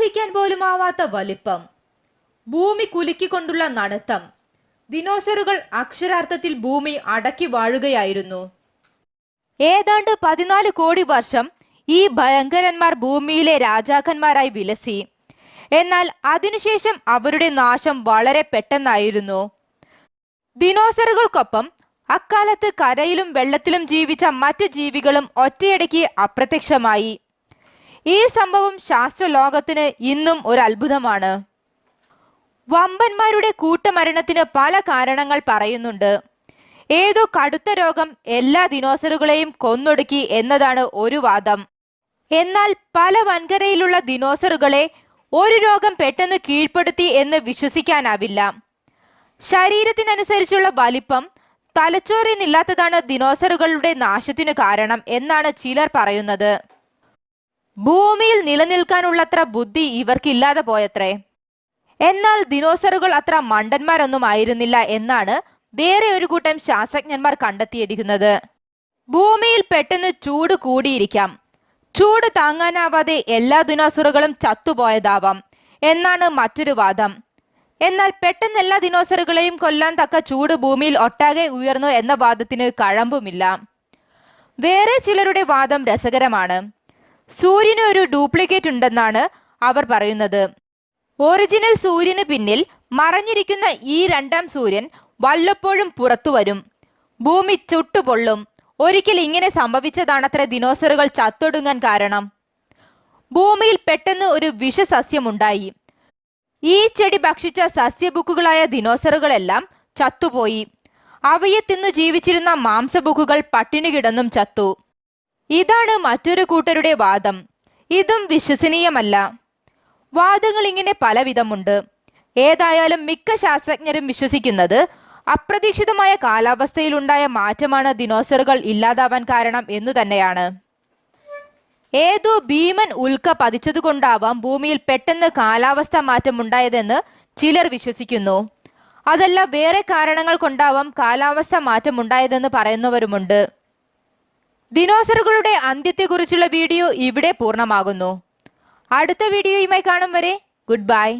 ഊഹിക്കാൻ പോലും ആവാത്ത വലിപ്പം. ഭൂമി കുലുക്കിക്കൊണ്ടുള്ള നടത്തം. ദിനോസറുകൾ അക്ഷരാർത്ഥത്തിൽ ഭൂമി അടക്കി വാഴുകയായിരുന്നു. ഏതാണ്ട് പതിനാല് കോടി വർഷം ഈ ഭയങ്കരന്മാർ ഭൂമിയിലെ രാജാക്കന്മാരായി വിലസി. എന്നാൽ അതിനുശേഷം അവരുടെ നാശം വളരെ പെട്ടെന്നായിരുന്നു. ദിനോസറുകൾക്കൊപ്പം അക്കാലത്ത് കരയിലും വെള്ളത്തിലും ജീവിച്ച മറ്റു ജീവികളും ഒറ്റയടയ്ക്ക് അപ്രത്യക്ഷമായി. ഈ സംഭവം ശാസ്ത്രലോകത്തിന് ഇന്നും ഒരു അത്ഭുതമാണ്. വമ്പന്മാരുടെ കൂട്ടമരണത്തിന് പല കാരണങ്ങൾ പറയുന്നുണ്ട്. ഏതോ കടുത്ത രോഗം എല്ലാ ദിനോസറുകളെയും കൊന്നൊടുക്കി എന്നതാണ് ഒരു വാദം. എന്നാൽ പല വൻകരയിലുള്ള ദിനോസറുകളെ ഒരു രോഗം പെട്ടെന്ന് കീഴ്പ്പെടുത്തി എന്ന് വിശ്വസിക്കാനാവില്ല. ശരീരത്തിനനുസരിച്ചുള്ള വലിപ്പം തലച്ചോറിനില്ലാത്തതാണ് ദിനോസറുകളുടെ നാശത്തിനു കാരണം എന്നാണ് ചിലർ പറയുന്നത്. ഭൂമിയിൽ നിലനിൽക്കാനുള്ളത്ര ബുദ്ധി ഇവർക്കില്ലാതെ പോയത്രേ. എന്നാൽ ദിനോസറുകൾ അത്ര മണ്ടന്മാരൊന്നും ആയിരുന്നില്ല എന്നാണ് വേറെ ഒരു കൂട്ടം ശാസ്ത്രജ്ഞന്മാർ കണ്ടെത്തിയിരിക്കുന്നത്. ഭൂമിയിൽ പെട്ടെന്ന് ചൂട് കൂടിയിരിക്കാം. ചൂട് താങ്ങാനാവാതെ എല്ലാ ദിനോസറുകളും ചത്തുപോയതാവാം എന്നാണ് മറ്റൊരു വാദം. എന്നാൽ പെട്ടെന്ന് എല്ലാ ദിനോസറുകളെയും കൊല്ലാൻ തക്ക ചൂട് ഭൂമിയിൽ ഒട്ടാകെ ഉയർന്നു എന്ന വാദത്തിന് കഴമ്പുമില്ല. വേറെ ചിലരുടെ വാദം രസകരമാണ്. സൂര്യന് ഒരു ഡ്യൂപ്ലിക്കേറ്റ് ഉണ്ടെന്നാണ് അവർ പറയുന്നത്. ഒറിജിനൽ സൂര്യന് പിന്നിൽ മറഞ്ഞിരിക്കുന്ന ഈ രണ്ടാം സൂര്യൻ വല്ലപ്പോഴും പുറത്തു വരും. ഭൂമി ചുട്ടുപൊള്ളും. ഒരിക്കൽ ഇങ്ങനെ സംഭവിച്ചതാണത്ര ദിനോസറുകൾ ചത്തൊടുങ്ങാൻ കാരണം. ഭൂമിയിൽ പെട്ടെന്ന് ഒരു വിഷസസ്യമുണ്ടായി. ഈ ചെടി ഭക്ഷിച്ച സസ്യബുക്കുകളായ ദിനോസറുകളെല്ലാം ചത്തുപോയി. അവയെ തിന്നു ജീവിച്ചിരുന്ന മാംസബുക്കുകൾ പട്ടിണി കിടന്നും ചത്തു. ഇതാണ് മറ്റൊരു കൂട്ടരുടെ വാദം. ഇതും വിശ്വസനീയമല്ല. വാദങ്ങൾ ഇങ്ങനെ പലവിധമുണ്ട്. ഏതായാലും മിക്ക ശാസ്ത്രജ്ഞരും വിശ്വസിക്കുന്നത് അപ്രതീക്ഷിതമായ കാലാവസ്ഥയിലുണ്ടായ മാറ്റമാണ് ദിനോസറുകൾ ഇല്ലാതാവാൻ കാരണം എന്നു തന്നെയാണ്. ഏതോ ഭീമൻ ഉൽക്ക പതിച്ചതുകൊണ്ടാവാം ഭൂമിയിൽ പെട്ടെന്ന് കാലാവസ്ഥ മാറ്റം ഉണ്ടായതെന്ന് ചിലർ വിശ്വസിക്കുന്നു. അതല്ല വേറെ കാരണങ്ങൾ കൊണ്ടാവാം കാലാവസ്ഥ മാറ്റം ഉണ്ടായതെന്ന് പറയുന്നവരുമുണ്ട്. ദിനോസറുകളുടെ അന്ത്യത്തെക്കുറിച്ചുള്ള വീഡിയോ ഇവിടെ പൂർണമാകുന്നു. അടുത്ത വീഡിയോയുമായി കാണും വരെ ഗുഡ് ബൈ.